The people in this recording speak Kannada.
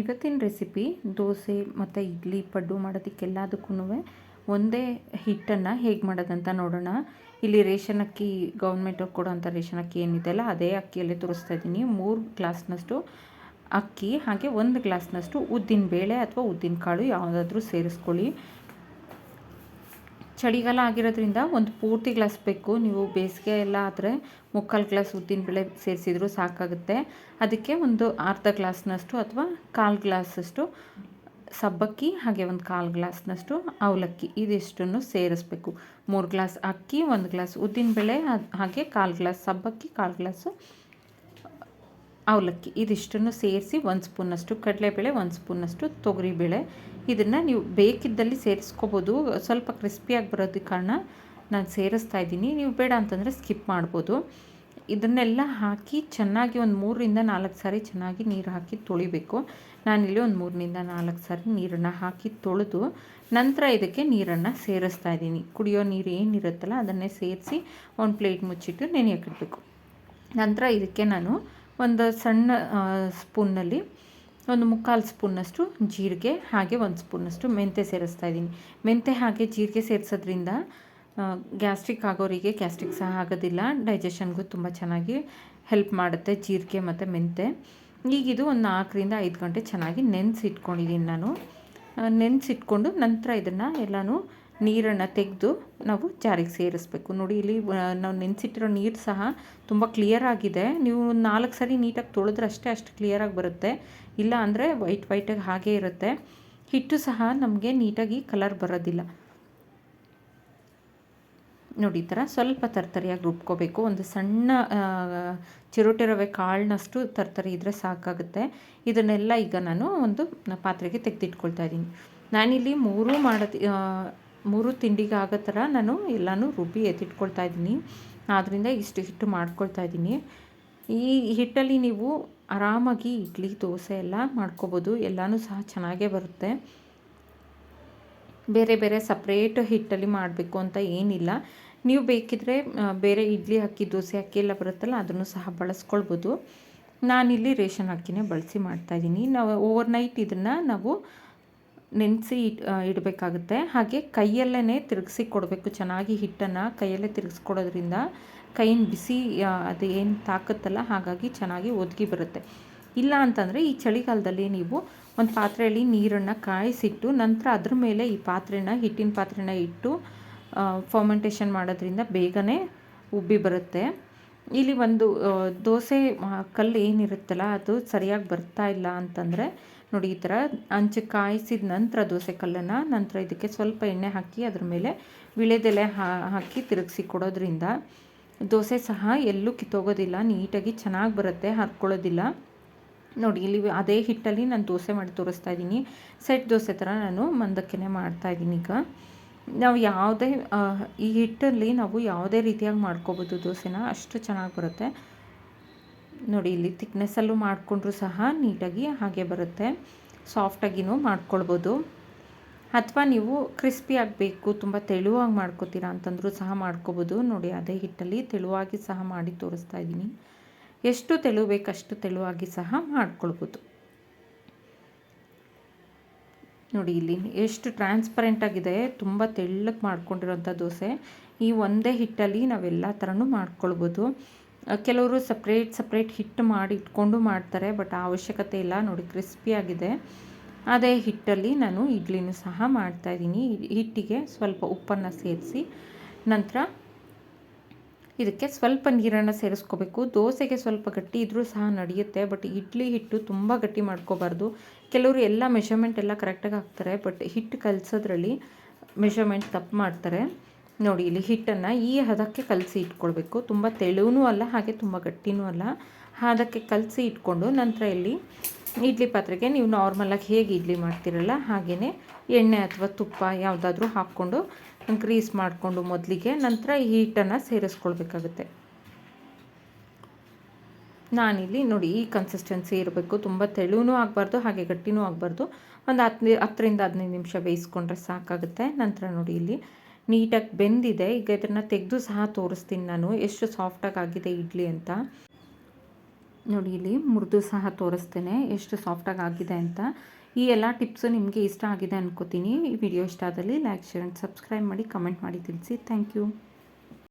ಇವತ್ತಿನ ರೆಸಿಪಿ ದೋಸೆ ಮತ್ತು ಇಡ್ಲಿ ಪಡ್ಡು ಮಾಡೋದಕ್ಕೆಲ್ಲದಕ್ಕೂ ಒಂದೇ ಹಿಟ್ಟನ್ನು ಹೇಗೆ ಮಾಡೋದಂತ ನೋಡೋಣ. ಇಲ್ಲಿ ರೇಷನ್ ಅಕ್ಕಿ ಗೌರ್ಮೆಂಟವ್ರು ಕೊಡೋಂಥ ರೇಷನ್ ಅಕ್ಕಿ ಏನಿದೆಯಲ್ಲ, ಅದೇ ಅಕ್ಕಿಯಲ್ಲೇ ತೋರಿಸ್ತಾ ಇದ್ದೀನಿ. ಮೂರು ಗ್ಲಾಸ್ನಷ್ಟು ಅಕ್ಕಿ, ಹಾಗೆ ಒಂದು ಗ್ಲಾಸ್ನಷ್ಟು ಉದ್ದಿನ ಬೇಳೆ ಅಥವಾ ಉದ್ದಿನ ಕಾಳು ಯಾವುದಾದ್ರೂ ಸೇರಿಸ್ಕೊಳ್ಳಿ. ಚಳಿಗಾಲ ಆಗಿರೋದ್ರಿಂದ ಒಂದು ಪೂರ್ತಿ ಗ್ಲಾಸ್ ಬೇಕು. ನೀವು ಬೇಸಿಗೆ ಎಲ್ಲ ಆದರೆ ಮುಕ್ಕಾಲು ಗ್ಲಾಸ್ ಉದ್ದಿನ ಬೆಳೆ ಸೇರಿಸಿದ್ರು ಸಾಕಾಗುತ್ತೆ. ಅದಕ್ಕೆ ಒಂದು ಅರ್ಧ ಗ್ಲಾಸ್ನಷ್ಟು ಅಥವಾ ಕಾಲು ಗ್ಲಾಸಷ್ಟು ಸಬ್ಬಕ್ಕಿ, ಹಾಗೆ ಒಂದು ಕಾಲು ಗ್ಲಾಸ್ನಷ್ಟು ಅವಲಕ್ಕಿ ಇದಿಷ್ಟನ್ನು ಸೇರಿಸ್ಬೇಕು. ಮೂರು ಗ್ಲಾಸ್ ಅಕ್ಕಿ, ಒಂದು ಗ್ಲಾಸ್ ಉದ್ದಿನಬೇಳೆ ಹಾಗೆ ಕಾಲು ಗ್ಲಾಸ್ ಸಬ್ಬಕ್ಕಿ, ಕಾಲು ಗ್ಲಾಸು ಅವಲಕ್ಕಿ. ಇದಿಷ್ಟನ್ನು ಸೇರಿಸಿ ಒಂದು ಸ್ಪೂನಷ್ಟು ಕಡಲೆಬೇಳೆ, ಒಂದು ಸ್ಪೂನಷ್ಟು ತೊಗರಿಬೇಳೆ. ಇದನ್ನು ನೀವು ಬೇಕಿದ್ದಲ್ಲಿ ಸೇರಿಸ್ಕೋಬೋದು. ಸ್ವಲ್ಪ ಕ್ರಿಸ್ಪಿಯಾಗಿ ಬರೋದಕ್ಕೆ ಕಾರಣ ನಾನು ಸೇರಿಸ್ತಾ ಇದ್ದೀನಿ. ನೀವು ಬೇಡ ಅಂತಂದರೆ ಸ್ಕಿಪ್ ಮಾಡ್ಬೋದು. ಇದನ್ನೆಲ್ಲ ಹಾಕಿ ಚೆನ್ನಾಗಿ ಒಂದು ಮೂರರಿಂದ ನಾಲ್ಕು ಸಾರಿ ಚೆನ್ನಾಗಿ ನೀರು ಹಾಕಿ ತೊಳಿಬೇಕು. ನಾನಿಲ್ಲಿ ಒಂದು ಮೂರರಿಂದ ನಾಲ್ಕು ಸಾರಿ ನೀರನ್ನು ಹಾಕಿ ತೊಳೆದು ನಂತರ ಇದಕ್ಕೆ ನೀರನ್ನು ಸೇರಿಸ್ತಾ ಇದ್ದೀನಿ. ಕುಡಿಯೋ ನೀರು ಏನಿರುತ್ತಲ್ಲ ಅದನ್ನೇ ಸೇರಿಸಿ ಒಂದು ಪ್ಲೇಟ್ ಮುಚ್ಚಿಟ್ಟು ನೆನೆಯಕ್ಕಿಡಬೇಕು ನಂತರ ಇದಕ್ಕೆ ನಾನು ಒಂದು ಸಣ್ಣ ಸ್ಪೂನ್ನಲ್ಲಿ ಒಂದು ಮುಕ್ಕಾಲು ಸ್ಪೂನ್ನಷ್ಟು ಜೀರಿಗೆ, ಹಾಗೆ ಒಂದು ಸ್ಪೂನಷ್ಟು ಮೆಂತೆ ಸೇರಿಸ್ತಾ ಇದ್ದೀನಿ. ಮೆಂತೆ, ಹಾಗೆ ಜೀರಿಗೆ ಸೇರಿಸೋದ್ರಿಂದ ಗ್ಯಾಸ್ಟ್ರಿಕ್ ಆಗೋರಿಗೆ ಗ್ಯಾಸ್ಟ್ರಿಕ್ ಸಹ ಆಗೋದಿಲ್ಲ. ಡೈಜೆಷನ್ಗೂ ತುಂಬ ಚೆನ್ನಾಗಿ ಹೆಲ್ಪ್ ಮಾಡುತ್ತೆ ಜೀರಿಗೆ ಮತ್ತು ಮೆಂತೆ. ಈಗಿದು ಒಂದು ನಾಲ್ಕರಿಂದ ಐದು ಗಂಟೆ ಚೆನ್ನಾಗಿ ನೆನೆಸಿಟ್ಕೊಂಡಿದ್ದೀನಿ ನಾನು. ನೆನೆಸಿಟ್ಕೊಂಡು ನಂತರ ಇದನ್ನು ಎಲ್ಲನೂ ನೀರನ್ನು ತೆಗೆದು ನಾವು ಜಾರಿಗೆ ಸೇರಿಸ್ಬೇಕು. ನೋಡಿ, ಇಲ್ಲಿ ನಾವು ನೆನೆಸಿಟ್ಟಿರೋ ನೀರು ಸಹ ತುಂಬ ಕ್ಲಿಯರ್ ಆಗಿದೆ. ನೀವು ನಾಲ್ಕು ಸರಿ ನೀಟಾಗಿ ತೊಳೆದ್ರೆ ಅಷ್ಟೇ ಅಷ್ಟು ಕ್ಲಿಯರಾಗಿ ಬರುತ್ತೆ. ಇಲ್ಲ ಅಂದರೆ ವೈಟ್ ವೈಟಾಗಿ ಹಾಗೇ ಇರುತ್ತೆ. ಹಿಟ್ಟು ಸಹ ನಮಗೆ ನೀಟಾಗಿ ಕಲರ್ ಬರೋದಿಲ್ಲ. ನೋಡಿ, ಈ ಥರ ಸ್ವಲ್ಪ ತರ್ತರಿಯಾಗಿ ರುಬ್ಕೋಬೇಕು. ಒಂದು ಸಣ್ಣ ಚಿರೋಟಿ ರವೆ ಕಾಳಿನಷ್ಟು ತರ್ತರಿ ಇದ್ದರೆ ಸಾಕಾಗುತ್ತೆ. ಇದನ್ನೆಲ್ಲ ಈಗ ನಾನು ಒಂದು ಪಾತ್ರೆಗೆ ತೆಗೆದಿಟ್ಕೊಳ್ತಾ ಇದ್ದೀನಿ. ನಾನಿಲ್ಲಿ ಮೂರು ಮಾಡೋದು ಮೂರು ತಿಂಡಿಗೆ ಆಗೋ ಥರ ನಾನು ಎಲ್ಲನೂ ರುಬ್ಬಿ ಎತ್ತಿಟ್ಕೊಳ್ತಾ ಇದ್ದೀನಿ. ಆದ್ದರಿಂದ ಇಷ್ಟು ಹಿಟ್ಟು ಮಾಡ್ಕೊಳ್ತಾ ಇದ್ದೀನಿ. ಈ ಹಿಟ್ಟಲ್ಲಿ ನೀವು ಆರಾಮಾಗಿ ಇಡ್ಲಿ, ದೋಸೆ ಎಲ್ಲ ಮಾಡ್ಕೋಬೋದು. ಎಲ್ಲನೂ ಸಹ ಚೆನ್ನಾಗೇ ಬರುತ್ತೆ. ಬೇರೆ ಬೇರೆ ಸಪ್ರೇಟ್ ಹಿಟ್ಟಲ್ಲಿ ಮಾಡಬೇಕು ಅಂತ ಏನಿಲ್ಲ. ನೀವು ಬೇಕಿದ್ರೆ ಬೇರೆ ಇಡ್ಲಿ ಅಕ್ಕಿ ದೋಸೆ ಅಕ್ಕಿ ಎಲ್ಲ ಬರುತ್ತಲ್ಲ, ಅದನ್ನು ಸಹ ಬಳಸ್ಕೊಳ್ಬೋದು. ನಾನಿಲ್ಲಿ ರೇಷನ್ ಅಕ್ಕಿನೇ ಬಳಸಿ ಮಾಡ್ತಾಯಿದ್ದೀನಿ ನಾವು ಓವರ್ ನೈಟ್ ಇದನ್ನು ನಾವು ನೆನೆಸಿ ಇಡಬೇಕಾಗುತ್ತೆ. ಹಾಗೆ ಕೈಯಲ್ಲೇ ತಿರುಗಿಸಿ ಕೊಡಬೇಕು. ಚೆನ್ನಾಗಿ ಹಿಟ್ಟನ್ನು ಕೈಯಲ್ಲೇ ತಿರುಗಿಸ್ಕೊಡೋದ್ರಿಂದ ಕೈನ ಬಿಸಿ ಅದು ಏನು ತಾಕತ್ತಲ್ಲ, ಹಾಗಾಗಿ ಚೆನ್ನಾಗಿ ಒದಗಿ ಬರುತ್ತೆ. ಇಲ್ಲ ಅಂತಂದರೆ ಈ ಚಳಿಗಾಲದಲ್ಲಿ ನೀವು ಒಂದು ಪಾತ್ರೆಯಲ್ಲಿ ನೀರನ್ನು ಕಾಯಿಸಿಟ್ಟು ನಂತರ ಅದ್ರ ಮೇಲೆ ಈ ಪಾತ್ರೆನ, ಹಿಟ್ಟಿನ ಪಾತ್ರೆನ ಇಟ್ಟು ಫರ್ಮೆಂಟೇಷನ್ ಮಾಡೋದ್ರಿಂದ ಬೇಗನೆ ಉಬ್ಬಿ ಬರುತ್ತೆ. ಇಲ್ಲಿ ಒಂದು ದೋಸೆ ಕಲ್ಲು ಏನಿರುತ್ತಲ್ಲ, ಅದು ಸರಿಯಾಗಿ ಬರ್ತಾ ಇಲ್ಲ ಅಂತಂದರೆ ನೋಡಿ ಈ ಥರ ಹಂಚು ಕಾಯಿಸಿದ ನಂತರ ದೋಸೆ ಕಲ್ಲನ್ನು ನಂತರ ಇದಕ್ಕೆ ಸ್ವಲ್ಪ ಎಣ್ಣೆ ಹಾಕಿ ಅದ್ರ ಮೇಲೆ ವಿಳೆದೆಲೆ ಹಾಕಿ ತಿರುಗಿಸಿ ಕೊಡೋದ್ರಿಂದ ದೋಸೆ ಸಹ ಎಲ್ಲೂ ಕಿತ್ತೋಗೋದಿಲ್ಲ, ನೀಟಾಗಿ ಚೆನ್ನಾಗಿ ಬರುತ್ತೆ, ಹರ್ಕೊಳ್ಳೋದಿಲ್ಲ. ನೋಡಿ ಇಲ್ಲಿ ಅದೇ ಹಿಟ್ಟಲ್ಲಿ ನಾನು ದೋಸೆ ಮಾಡಿ ತೋರಿಸ್ತಾ ಇದ್ದೀನಿ. ಸೆಟ್ ದೋಸೆ ಥರ ನಾನು ಮಂದಕ್ಕೆ ಮಾಡ್ತಾ ಇದ್ದೀನಿ ಈಗ. ನಾವು ಯಾವುದೇ ಈ ಹಿಟ್ಟಲ್ಲಿ ನಾವು ಯಾವುದೇ ರೀತಿಯಾಗಿ ಮಾಡ್ಕೋಬೋದು ದೋಸೆನ, ಅಷ್ಟು ಚೆನ್ನಾಗಿ ಬರುತ್ತೆ. ನೋಡಿ, ಇಲ್ಲಿ ತಿಕ್ನೆಸ್ಸಲ್ಲೂ ಮಾಡಿಕೊಂಡ್ರೂ ಸಹ ನೀಟಾಗಿ ಹಾಗೆ ಬರುತ್ತೆ. ಸಾಫ್ಟಾಗಿನೂ ಮಾಡ್ಕೊಳ್ಬೋದು. ಅಥವಾ ನೀವು ಕ್ರಿಸ್ಪಿ ಆಗಬೇಕು, ತುಂಬ ತೆಳುವಾಗಿ ಮಾಡ್ಕೋತೀರಾ ಅಂತಂದರೂ ಸಹ ಮಾಡ್ಕೋಬೋದು. ನೋಡಿ, ಅದೇ ಹಿಟ್ಟಲ್ಲಿ ತೆಳುವಾಗಿ ಸಹ ಮಾಡಿ ತೋರಿಸ್ತಾ ಇದ್ದೀನಿ. ಎಷ್ಟು ತೆಳು ಬೇಕಷ್ಟು ತೆಳುವಾಗಿ ಸಹ ಮಾಡ್ಕೊಳ್ಬೋದು. ನೋಡಿ, ಇಲ್ಲಿ ಎಷ್ಟು ಟ್ರಾನ್ಸ್ಪರೆಂಟ್ ಆಗಿದೆ, ತುಂಬ ತೆಳ್ಳಕ್ಕೆ ಮಾಡ್ಕೊಂಡಿರೋಂಥ ದೋಸೆ. ಈ ಒಂದೇ ಹಿಟ್ಟಲ್ಲಿ ನಾವೆಲ್ಲ ಥರನೂ ಮಾಡ್ಕೊಳ್ಬೋದು. ಕೆಲವರು ಸಪ್ರೇಟ್ ಸಪ್ರೇಟ್ ಹಿಟ್ಟು ಮಾಡಿ ಇಟ್ಕೊಂಡು ಮಾಡ್ತಾರೆ ಬಟ್ ಆ ಅವಶ್ಯಕತೆ ಇಲ್ಲ. ನೋಡಿ ಕ್ರಿಸ್ಪಿಯಾಗಿದೆ ಅದೇ ಹಿಟ್ಟಲ್ಲಿ ನಾನು ಇಡ್ಲಿನೂ ಸಹ ಮಾಡ್ತಾಯಿದ್ದೀನಿ ಹಿಟ್ಟಿಗೆ ಸ್ವಲ್ಪ ಉಪ್ಪನ್ನು ಸೇರಿಸಿ, ನಂತರ ಇದಕ್ಕೆ ಸ್ವಲ್ಪ ನೀರನ್ನು ಸೇರಿಸ್ಕೋಬೇಕು. ದೋಸೆಗೆ ಸ್ವಲ್ಪ ಗಟ್ಟಿ ಇದ್ದರೂ ಸಹ ನಡೆಯುತ್ತೆ ಬಟ್ ಇಡ್ಲಿ ಹಿಟ್ಟು ತುಂಬ ಗಟ್ಟಿ ಮಾಡ್ಕೋಬಾರ್ದು. ಕೆಲವರು ಎಲ್ಲ ಮೆಷರ್ಮೆಂಟ್ ಎಲ್ಲ ಕರೆಕ್ಟಾಗಿ ಹಾಕ್ತಾರೆ ಬಟ್ ಹಿಟ್ಟು ಕಲಿಸೋದ್ರಲ್ಲಿ ಮೆಷರ್ಮೆಂಟ್ ತಪ್ಪು ಮಾಡ್ತಾರೆ. ನೋಡಿ, ಇಲ್ಲಿ ಹಿಟ್ಟನ್ನು ಈ ಹದಕ್ಕೆ ಕಲಸಿ ಇಟ್ಕೊಳ್ಬೇಕು. ತುಂಬ ತೆಳುವೂ ಅಲ್ಲ, ಹಾಗೆ ತುಂಬ ಗಟ್ಟಿನೂ ಅಲ್ಲ. ಹದಕ್ಕೆ ಕಲಸಿ ಇಟ್ಕೊಂಡು ನಂತರ ಇಲ್ಲಿ ಇಡ್ಲಿ ಪಾತ್ರೆಗೆ ನೀವು ನಾರ್ಮಲಾಗಿ ಹೇಗೆ ಇಡ್ಲಿ ಮಾಡ್ತಿರಲ್ಲ ಹಾಗೆಯೇ ಎಣ್ಣೆ ಅಥವಾ ತುಪ್ಪ ಯಾವುದಾದ್ರೂ ಹಾಕ್ಕೊಂಡು ಗ್ರೀಸ್ ಮಾಡಿಕೊಂಡು ಮೊದಲಿಗೆ ನಂತರ ಈ ಹಿಟ್ಟನ್ನು ಸೇರಿಸ್ಕೊಳ್ಬೇಕಾಗುತ್ತೆ. ನಾನಿಲ್ಲಿ ನೋಡಿ, ಈ ಕನ್ಸಿಸ್ಟೆನ್ಸಿ ಇರಬೇಕು. ತುಂಬ ತೆಳುವೂ ಆಗಬಾರ್ದು, ಹಾಗೆ ಗಟ್ಟಿನೂ ಆಗಬಾರ್ದು. ಒಂದು ಹತ್ತು ಹತ್ತರಿಂದ ಹದಿನೈದು ನಿಮಿಷ ಬೇಯಿಸ್ಕೊಂಡ್ರೆ ಸಾಕಾಗುತ್ತೆ. ನಂತರ ನೋಡಿ ಇಲ್ಲಿ ನೀಟಾಗಿ ಬೆಂದಿದೆ. ಈಗ ಇದನ್ನು ತೆಗೆದು ಸಹ ತೋರಿಸ್ತೀನಿ ನಾನು. ಎಷ್ಟು ಸಾಫ್ಟಾಗಿ ಆಗಿದೆ ಇಡ್ಲಿ ಅಂತ. ನೋಡಿ, ಇಲ್ಲಿ ಮುರಿದು ಸಹ ತೋರಿಸ್ತೇನೆ ಎಷ್ಟು ಸಾಫ್ಟಾಗಿ ಆಗಿದೆ ಅಂತ. ಈ ಎಲ್ಲ ಟಿಪ್ಸು ನಿಮಗೆ ಇಷ್ಟ ಆಗಿದೆ ಅನ್ಕೋತೀನಿ. ಈ ವಿಡಿಯೋ ಇಷ್ಟ ಆದಲ್ಲಿ ಲೈಕ್ ಶೇರ್ ಆ್ಯಂಡ್ ಸಬ್ಸ್ಕ್ರೈಬ್ ಮಾಡಿ ಕಮೆಂಟ್ ಮಾಡಿ ತಿಳಿಸಿ. Thank you